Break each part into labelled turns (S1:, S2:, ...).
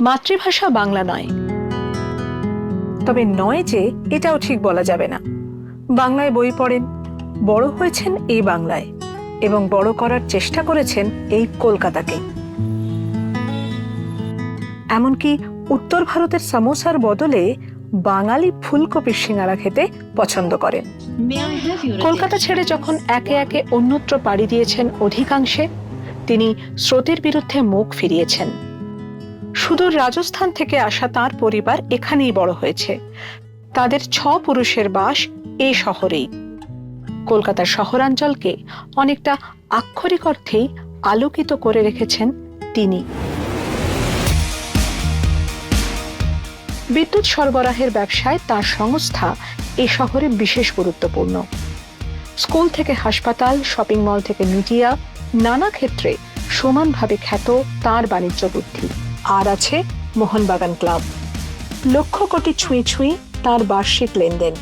S1: মাতৃভাষা বাংলা নয়। তবে নয় যে এটাও ঠিক বলা যাবে না। বাংলায় বই পড়েন, বড় হয়েছেন এই বাংলায় এবং বড় করার চেষ্টা করেছেন এই কলকাতাকে। এমনকি উত্তর ভারতের সামোসার বদলে বাঙালি ফুলকপির সিঙ্গারা খেতে পছন্দ করেন। কলকাতা ছেড়ে যখন একে একে অন্যত্র পাড়ি দিয়েছেন অধিকাংশে, তিনি স্রোতের বিরুদ্ধে মুখ ফিরিয়েছেন। সুদূর রাজস্থান থেকে আসা তার পরিবার এখানেই বড় হয়েছে। তাদের ছ পুরুষের বাস এই শহরেই। কলকাতার শহরাঞ্চলকে অনেকটা আক্ষরিক অর্থেই আলোকিত করে রেখেছেন তিনি। বিদ্যুৎ সরবরাহের ব্যবসায় তার সংস্থা এ শহরে বিশেষ গুরুত্বপূর্ণ। স্কুল থেকে হাসপাতাল, শপিং মল থেকে মিডিয়া, নানা ক্ষেত্রে সমানভাবে খ্যাত তার বাণিজ্য বুদ্ধি। আর আছে মোহনবাগান ক্লাব। লক্ষ কোটি ছুঁই ছুঁই তার বার্ষিক লেনদেন।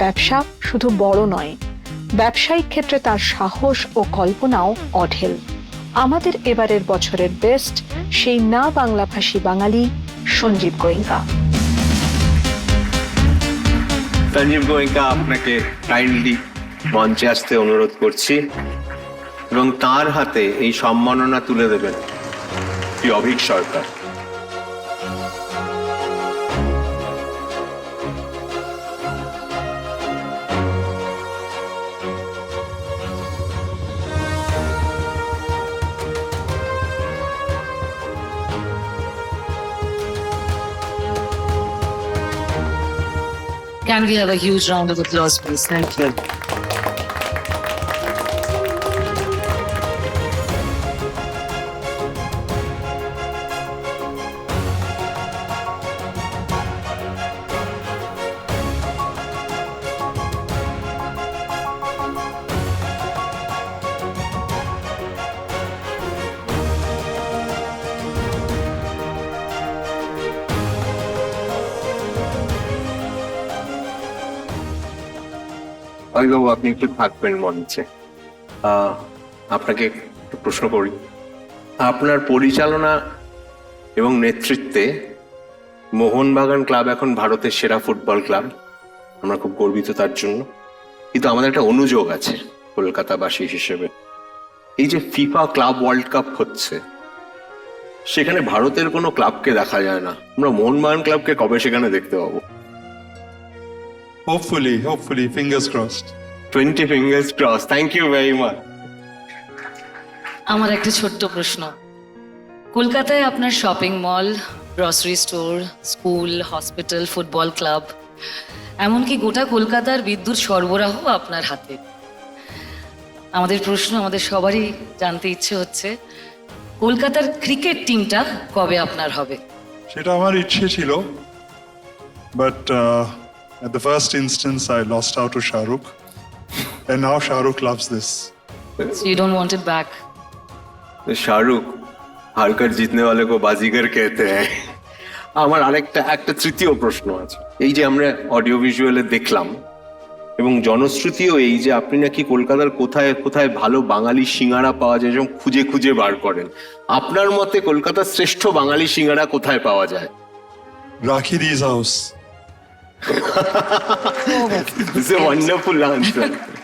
S1: ব্যবসা শুধু বড় নয়, ব্যবসায়িক ক্ষেত্রে তার সাহস ও কল্পনাও অঢেল। আমাদের এবারের বছরের বেস্ট সেই না বাংলাভাষী বাঙালি সঞ্জীব গোয়েঙ্কা।
S2: সঞ্জীব গোয়েঙ্কা, আপনাকে কাইন্ডলি মঞ্চে আসতে অনুরোধ করছি এবং তার হাতে এই সম্মাননা তুলে দেবেন। Jobbik Schalter.
S3: Can we have a huge round of applause, please? Thank you.
S2: অভিবাবু আপনি একটু থাকবেন মঞ্চে। আপনাকে একটু প্রশ্ন করি। আপনার পরিচালনা এবং নেতৃত্বে মোহনবাগান ক্লাব এখন ভারতের সেরা ফুটবল ক্লাব। আমরা খুব গর্বিত তার জন্য। কিন্তু আমাদের একটা অনুযোগ আছে কলকাতাবাসী হিসেবে। এই যে ফিফা ক্লাব ওয়ার্ল্ড কাপ হচ্ছে, সেখানে ভারতের কোনো ক্লাবকে দেখা যায় না। আমরা মোহনবাগান ক্লাবকে কবে সেখানে দেখতে পাবো?
S4: Hopefully, hopefully, fingers crossed.
S2: Twenty fingers cross thank you very much
S3: আমার একটা ছোট্ট প্রশ্ন। কলকাতায় আপনার shopping mall grocery store school hospital football club এমনকি গোটা কলকাতার বিদ্যুৎ সরবরাহ আপনার হাতে। আমাদের প্রশ্ন আমাদের সবারই জানতে ইচ্ছে হচ্ছে কলকাতার ক্রিকেট টিমটা কবে আপনার হবে?
S4: সেটা আমার ইচ্ছে ছিল but uh, at the first instance I lost out to Shahrukh and now Shahrukh loves this.
S3: You don't want it back
S2: Shahrukh हारकर जीतने वाले को बाजीगर कहते हैं আমার আরেকটা একটা তৃতীয় প্রশ্ন আছে এই যে আমরা অডিও ভিজুয়ালে দেখলাম এবং জনশ্রুতিও এই যে আপনি নাকি কলকাতার কোথায় কোথায় ভালো বাঙালি সিঙ্গারা পাওয়া যায় যেমন খুঁজে খুঁজে বার করেন আপনার মতে কলকাতার শ্রেষ্ঠ বাঙালি সিঙ্গারা কোথায় পাওয়া যায়
S4: Rakhi Di's house.
S2: It's a wonderful answer.